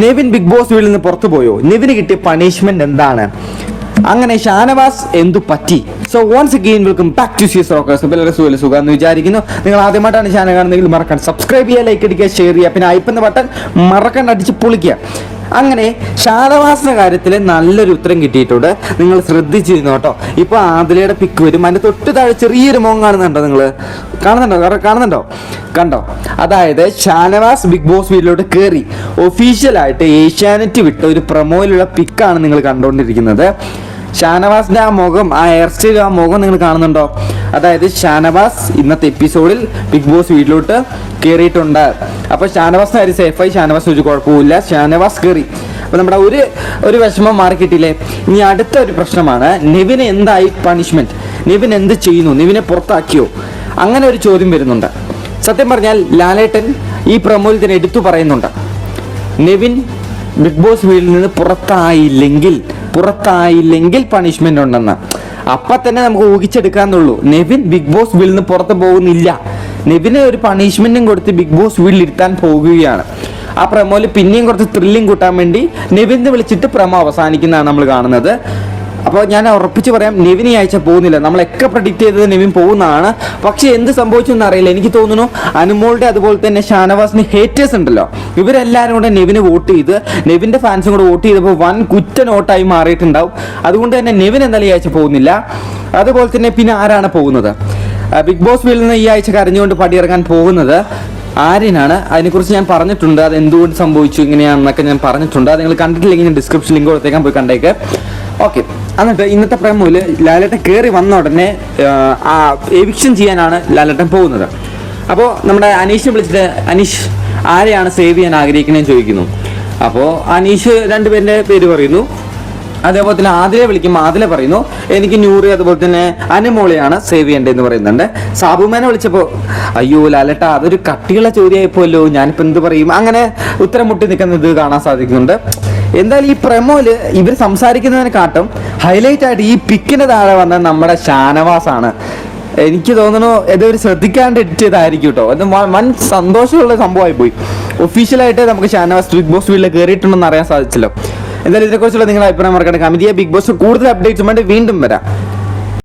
Nevin Bigg boss വീട്ടിൽ നിന്ന് പുറത്തു പോയോ? നെവിന് കിട്ടിയ പണിഷ്മെന്റ് എന്താണ്? അങ്ങനെ ഷാനവാസ് എന്തു പറ്റി? So once again welcome back to C's rockers എല്ലാവരും സുഖം സുഖം എന്ന് വിചാരിക്കുന്നു. നിങ്ങൾ ആദ്യമായിട്ടാണ് ചാനൽ കാണുന്നതെങ്കിൽ മറക്കാൻ സബ്സ്ക്രൈബ് ചെയ്യുക ലൈക്ക് അടിക്കുക ഷെയർ ചെയ്യുക പിന്നെ ഐപ്പന്ന ബട്ടൺ മറക്കണ്ട അടിച്ച് പൊളിക്കുക. അങ്ങനെ ഷാനവാസിന്റെ കാര്യത്തിൽ നല്ലൊരു ഉത്തരം കിട്ടിയിട്ടുണ്ട്. നിങ്ങൾ ശ്രദ്ധിച്ചിരുന്നു കേട്ടോ. ഇപ്പൊ ആതിലയുടെ പിക്ക് വരും. അതിന്റെ തൊട്ട് താഴെ ചെറിയൊരു മോൻ കാണുന്നുണ്ടോ നിങ്ങൾ കാണുന്നുണ്ടോ? കാണുന്നുണ്ടോ? കണ്ടോ? അതായത് ഷാനവാസ് ബിഗ് ബോസ് വീട്ടിലോട്ട് കയറി ഒഫീഷ്യലായിട്ട് ഏഷ്യാനെറ്റ് വിട്ട ഒരു പ്രൊമോയിലുള്ള പിക്കാണ് നിങ്ങൾ കണ്ടുകൊണ്ടിരിക്കുന്നത്. ഷാനവാസിന്റെ ആ മുഖം ആ ഹെയർ സ്റ്റൈൽ ആ മുഖം നിങ്ങൾ കാണുന്നുണ്ടോ? അതായത് ഷാനവാസ് ഇന്നത്തെ എപ്പിസോഡിൽ ബിഗ് ബോസ് വീട്ടിലോട്ട് കയറിയിട്ടുണ്ട് അപ്പോൾ ഷാനവാസിന് കാര്യം സേഫായി ഷാനവാസ് ഒരു കുഴപ്പമില്ല ഷാനവാസ് കയറി അപ്പോൾ നമ്മുടെ ഒരു ഒരു വിഷമം മാറി കിട്ടിയില്ലേ ഇനി അടുത്ത ഒരു പ്രശ്നമാണ്. നിവിന് എന്തായി പണിഷ്മെന്റ് നിവിൻ എന്ത് ചെയ്യുന്നു? നിവിനെ പുറത്താക്കിയോ? അങ്ങനെ ഒരു ചോദ്യം വരുന്നുണ്ട്. സത്യം പറഞ്ഞാൽ ലാലേട്ടൻ ഈ പ്രമോയിൽ തന്നെ എടുത്തു പറയുന്നുണ്ട്. നിവിൻ ബിഗ് ബോസ് വീട്ടിൽ നിന്ന് പുറത്തായില്ലെങ്കിൽ പുറത്തായില്ലെങ്കിൽ പണിഷ്മെന്റ് ഉണ്ടെന്ന്. അപ്പൊ തന്നെ നമുക്ക് ഊഹിച്ചെടുക്കാന്നുള്ളൂ. നെവിൻ ബിഗ് ബോസ് വീട്ടിൽ നിന്ന് പുറത്ത് പോകുന്നില്ല. നെവിനെ ഒരു പണിഷ്മെന്റും കൊടുത്ത് ബിഗ് ബോസ് വീട്ടിൽ ഇരുത്താൻ പോകുകയാണ്. ആ പ്രമോയിൽ പിന്നെയും കുറച്ച് ത്രില്ലിംഗ് കൂട്ടാൻ വേണ്ടി നെവിനെ വിളിച്ചിട്ട് പ്രമോ അവസാനിക്കുന്നതാണ് നമ്മൾ കാണുന്നത്. അപ്പോൾ ഞാൻ ഉറപ്പിച്ച് പറയാം നെവിൻ ഈ ആഴ്ച പോകുന്നില്ല. നമ്മളൊക്കെ പ്രഡിക്റ്റ് ചെയ്തത് നെവിൻ പോകുന്നതാണ്. പക്ഷേ എന്ത് സംഭവിച്ചെന്ന് അറിയില്ല എനിക്ക് തോന്നുന്നു അനുമോളുടെ അതുപോലെ തന്നെ ഷാനവാസിന് ഹേറ്റേഴ്സ് ഉണ്ടല്ലോ. ഇവരെല്ലാവരും കൂടെ നെവിന് വോട്ട് ചെയ്ത് നെവിന്റെ ഫാൻസും കൂടെ വോട്ട് ചെയ്തപ്പോൾ വൻ കുറ്റ നോട്ടായി മാറിയിട്ടുണ്ടാവും. അതുകൊണ്ട് തന്നെ നെവിൻ എന്തായാലും ഈ ആഴ്ച പോകുന്നില്ല. അതുപോലെ തന്നെ പിന്നെ ആരാണ് പോകുന്നത്? ബിഗ് ബോസ് വീട്ടിൽ നിന്ന് ഈ ആഴ്ച കരഞ്ഞുകൊണ്ട് പടിയിറങ്ങാൻ പോകുന്നത് ആര്യനാണ്. അതിനെക്കുറിച്ച് ഞാൻ പറഞ്ഞിട്ടുണ്ട്. അത് എന്തുകൊണ്ട് സംഭവിച്ചു ഇങ്ങനെയാണെന്നൊക്കെ ഞാൻ പറഞ്ഞിട്ടുണ്ട്. അത് നിങ്ങൾ കണ്ടിട്ടില്ലെങ്കിൽ ഞാൻ ഡിസ്ക്രിപ്ഷൻ ലിങ്ക് കൊടുത്തേക്കാൻ പോയി കണ്ടേക്ക്. ഓക്കെ എന്നിട്ട് ഇന്നത്തെ പ്രമോയിൽ ലാലേട്ടൻ കയറി വന്ന ഉടനെ ആ എവിക്ഷൻ ചെയ്യാനാണ് ലാലേട്ടൻ പോകുന്നത്. അപ്പോൾ നമ്മുടെ അനീഷ് വിളിച്ചിട്ട് അനീഷ് ആരെയാണ് സേവ് ചെയ്യാൻ ആഗ്രഹിക്കണേന്ന് ചോദിക്കുന്നു. അപ്പോൾ അനീഷ് രണ്ടുപേരുടെ പേര് പറയുന്നു. അതേപോലെ തന്നെ ആദിലെ വിളിക്കും ആദിലെ പറയുന്നു എനിക്ക് ന്യൂറി അതുപോലെ തന്നെ അനുമോളിയാണ് സേവ് ചെയ്യേണ്ടതെന്ന് പറയുന്നുണ്ട്. സാബുമാനെ വിളിച്ചപ്പോൾ അയ്യോ ലാലട്ട അതൊരു കട്ടിയുള്ള ചോദ്യമായിപ്പോല്ലോ ഞാനിപ്പോൾ എന്ത് പറയും? അങ്ങനെ ഉത്തരം മുട്ടി നിൽക്കുന്നത് കാണാൻ സാധിക്കുന്നുണ്ട്. എന്തായാലും ഈ പ്രമോയിൽ ഇവർ സംസാരിക്കുന്നതിനെക്കാട്ടും ഹൈലൈറ്റ് ആയിട്ട് ഈ പിക്കിന് താഴെ വന്ന നമ്മുടെ ഷാനവാസാണ്. എനിക്ക് തോന്നുന്നു ഇതൊരു ശ്രദ്ധിക്കാണ്ട് എഡിറ്റ് ചെയ്തായിരിക്കും കേട്ടോ അത് വൻ സന്തോഷമുള്ള സംഭവമായി പോയി. ഒഫീഷ്യലായിട്ട് നമുക്ക് ഷാനവാസ് ബിഗ് ബോസ് വീട്ടിൽ കയറിയിട്ടുണ്ടെന്ന് അറിയാൻ സാധിച്ചല്ലോ. എന്തായാലും ഇതിനെക്കുറിച്ചുള്ള നിങ്ങളുടെ അഭിപ്രായം മറക്കണ്ട. കമിതിയെ ബിഗ് ബോസ് കൂടുതൽ അപ്ഡേറ്റ്സ് വേണ്ടി. വീണ്ടും വരാം.